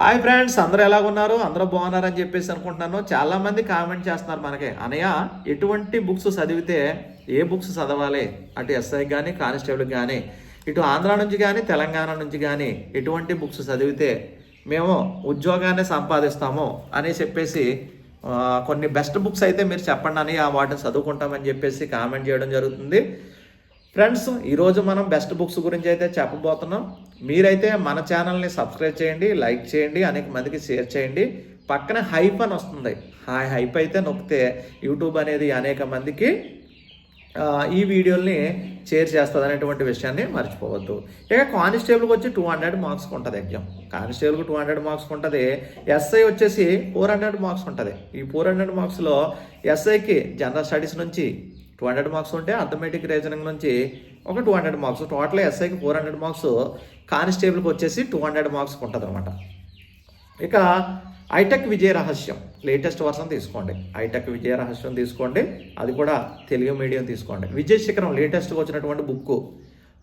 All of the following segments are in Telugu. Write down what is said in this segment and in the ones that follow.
హాయ్ ఫ్రెండ్స్ అందరూ ఎలా ఉన్నారు అందరూ బాగున్నారని చెప్పేసి అనుకుంటున్నాను. చాలామంది కామెంట్ చేస్తున్నారు మనకి. అనయ్య ఎటువంటి బుక్స్ చదివితే ఏ బుక్స్ చదవాలి? అటు ఎస్ఐ కానీ కానిస్టేబుల్ కానీ ఇటు ఆంధ్ర నుంచి కానీ తెలంగాణ నుంచి కానీ ఎటువంటి బుక్స్ చదివితే మేము ఉద్యోగాన్ని సంపాదిస్తాము అని చెప్పేసి కొన్ని బెస్ట్ బుక్స్ అయితే మీరు చెప్పండి అని ఆ వాటిని చదువుకుంటామని చెప్పేసి కామెంట్ చేయడం జరుగుతుంది. ఫ్రెండ్స్ ఈరోజు మనం బెస్ట్ బుక్స్ గురించి అయితే చెప్పబోతున్నాం. మీరైతే మన ఛానల్ని సబ్స్క్రైబ్ చేయండి లైక్ చేయండి అనేక మందికి షేర్ చేయండి. పక్కన హైప్ అని వస్తుంది. ఆ హైప్ అయితే నొక్కితే యూట్యూబ్ అనేది అనేక మందికి ఈ వీడియోల్ని షేర్ చేస్తుంది అనేటువంటి విషయాన్ని మర్చిపోవద్దు. ఇక కానిస్టేబుల్కి వచ్చి టూ హండ్రెడ్ మార్క్స్కి ఉంటుంది ఎగ్జామ్ కానిస్టేబుల్కి టూ హండ్రెడ్ మార్క్స్కి ఉంటుంది. ఎస్ఐ వచ్చేసి ఫోర్ హండ్రెడ్ మార్క్స్ ఉంటుంది. ఈ ఫోర్ హండ్రెడ్ మార్క్స్లో ఎస్ఐకి జనరల్ స్టడీస్ నుంచి టూ హండ్రెడ్ మార్క్స్ ఉంటే అథమెటిక్ రీజనింగ్ నుంచి ఒక టూ హండ్రెడ్ మార్క్స్ టోటల్ ఎస్ఐకి ఫోర్ హండ్రెడ్ మార్క్స్ కానిస్టేబుల్కి వచ్చేసి టూ హండ్రెడ్ మార్క్స్కి ఉంటుంది అనమాట ఇక ఐటెక్ విజయ రహస్యం లేటెస్ట్ వర్షన్ తీసుకోండి. ఐటెక్ విజయ రహస్యం తీసుకోండి. అది కూడా తెలుగు మీడియం తీసుకోండి. విజయ్ శిఖరం లేటెస్ట్గా వచ్చినటువంటి బుక్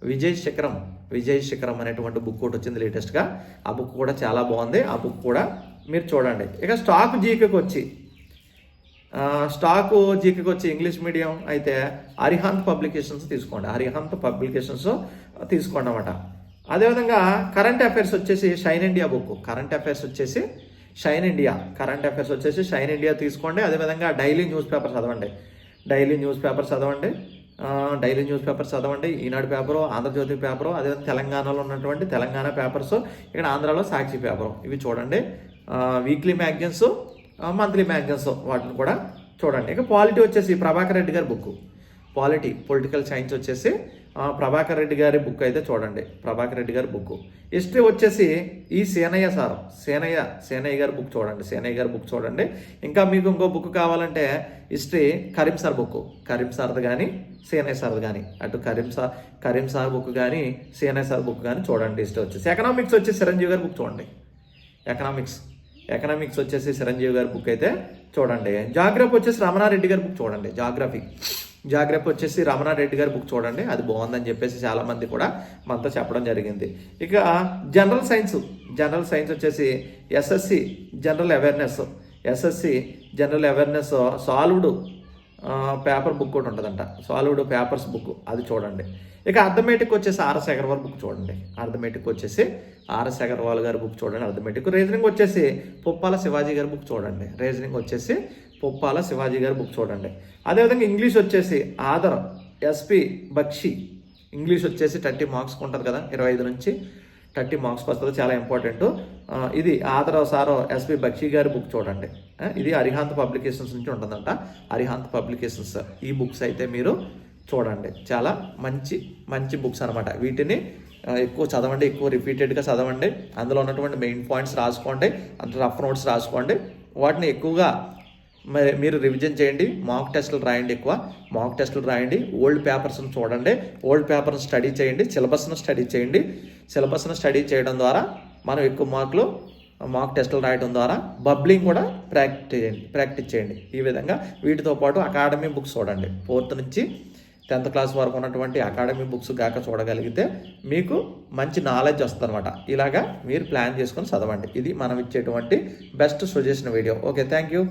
విజయ్ శిఖరం విజయ్ శిఖరం అనేటువంటి బుక్ ఒకటి వచ్చింది లేటెస్ట్గా ఆ బుక్ కూడా చాలా బాగుంది. ఆ బుక్ కూడా మీరు చూడండి. ఇక స్టాక్ జీకేకి వచ్చి స్టాకు జీకేకి వచ్చి ఇంగ్లీష్ మీడియం అయితే అరిహంత్ పబ్లికేషన్స్ తీసుకోండి. అరిహంత్ పబ్లికేషన్స్ తీసుకోండి అనమాట అదేవిధంగా కరెంట్ అఫైర్స్ వచ్చేసి shine India book. Current affairs వచ్చేసి షైన్ ఇండియా. కరెంట్ అఫైర్స్ వచ్చేసి షైన్ ఇండియా తీసుకోండి. అదేవిధంగా డైలీ న్యూస్ పేపర్ చదవండి. డైలీ న్యూస్ పేపర్ చదవండి. డైలీ న్యూస్ పేపర్ చదవండి. ఈనాడు పేపరు ఆంధ్రజ్యోతి పేపరు అదేవిధంగా తెలంగాణలో ఉన్నటువంటి తెలంగాణ పేపర్స్ ఇక్కడ ఆంధ్రాలో సాక్షి పేపరు. ఇవి చూడండి. వీక్లీ మ్యాగజైన్స్ మంత్లీ మ్యాగజైన్స్ వాటిని కూడా చూడండి. ఇక పాలిటీ వచ్చేసి ప్రభాకర్ రెడ్డి గారి బుక్ పాలిటీ పొలిటికల్ సైన్స్ వచ్చేసి ప్రభాకర్ రెడ్డి గారి బుక్ అయితే చూడండి. ప్రభాకర్ రెడ్డి గారి బుక్ హిస్టరీ వచ్చేసి ఈ సేనయ్య సార్. సేనయ్య సేనయ్య గారి బుక్ చూడండి. సేనయ్య గారి బుక్ చూడండి. ఇంకా మీకు ఇంకో బుక్ కావాలంటే history Karim sir book Karim సార్ది కానీ సేనయ్య సార్ది కానీ అటు Karim sir Karim sir book కానీ సేనయ్య సార్ బుక్ కానీ చూడండి. హిస్టరీ వచ్చేసి. ఎకనామిక్స్ వచ్చి చిరంజీవి గారి బుక్ చూడండి. ఎకనామిక్స్ ఎకనామిక్స్ వచ్చేసి చిరంజీవి గారి బుక్ అయితే చూడండి. జాగ్రఫీ వచ్చేసి రమణారెడ్డి గారి బుక్ చూడండి. జాగ్రఫీ జాగ్రఫీ వచ్చేసి రమణారెడ్డి గారి బుక్ చూడండి. అది బాగుందని చెప్పేసి చాలామంది కూడా మనతో చెప్పడం జరిగింది. ఇక జనరల్ సైన్స్ జనరల్ సైన్స్ వచ్చేసి SSC general awareness SSC general awareness solved paper book కూడా ఉంటుందంట. సాల్వ్డ్ పేపర్స్ బుక్ అది చూడండి. ఇక అర్థమేటిక్ వచ్చేసి ఆర్ఎస్ అగర్వాల్ బుక్ చూడండి. అర్థమేటిక్ వచ్చేసి ఆర్ఎస్ అగర్వాల్ గారి బుక్ చూడండి అర్థమెటిక్. రీజనింగ్ వచ్చేసి పుప్పాల శివాజీ గారి బుక్ చూడండి. రీజనింగ్ వచ్చేసి పుప్పాల శివాజీ గారి బుక్ చూడండి. అదేవిధంగా ఇంగ్లీష్ వచ్చేసి ఆదర్ ఎస్పి బక్షి. ఇంగ్లీష్ వచ్చేసి థర్టీ మార్క్స్ ఉంటుంది కదా ఇరవై ఐదు నుంచి థర్టీ మార్క్స్ వస్తుంది చాలా ఇంపార్టెంట్ ఇది ఆదర సారో ఎస్పి బక్షి గారి బుక్ చూడండి. ఇది అరిహాంత్ పబ్లికేషన్స్ నుంచి ఉంటుందంట. అరిహాంత్ పబ్లికేషన్స్ ఈ బుక్స్ అయితే మీరు చూడండి. చాలా మంచి మంచి బుక్స్ అనమాట వీటిని ఎక్కువ చదవండి ఎక్కువ రిపీటెడ్గా చదవండి. అందులో ఉన్నటువంటి మెయిన్ పాయింట్స్ రాసుకోండి అంటే రఫ్ నోట్స్ రాసుకోండి. వాటిని ఎక్కువగా మరి మీరు రివిజన్ చేయండి మాక్ టెస్టులు రాయండి ఎక్కువ. మాక్ టెస్టులు రాయండి ఓల్డ్ పేపర్స్ని చూడండి. ఓల్డ్ పేపర్ని స్టడీ చేయండి సిలబస్ను స్టడీ చేయండి. సిలబస్ను స్టడీ చేయడం ద్వారా మనం ఎక్కువ మార్కులు మాక్ టెస్టులు రాయడం ద్వారా బబ్లింగ్ కూడా ప్రాక్టీస్ చేయండి ప్రాక్టీస్ చేయండి. ఈ విధంగా వీటితో పాటు అకాడమీ బుక్స్ చూడండి. ఫోర్త్ నుంచి టెన్త్ క్లాస్ వరకు ఉన్నటువంటి అకాడమీ బుక్స్ గాక చూడగలిగితే మీకు మంచి నాలెడ్జ్ వస్తుంది అనమాట ఇలాగా మీరు ప్లాన్ చేసుకొని చదవండి. ఇది మనం ఇచ్చేటువంటి best suggestion video okay thank you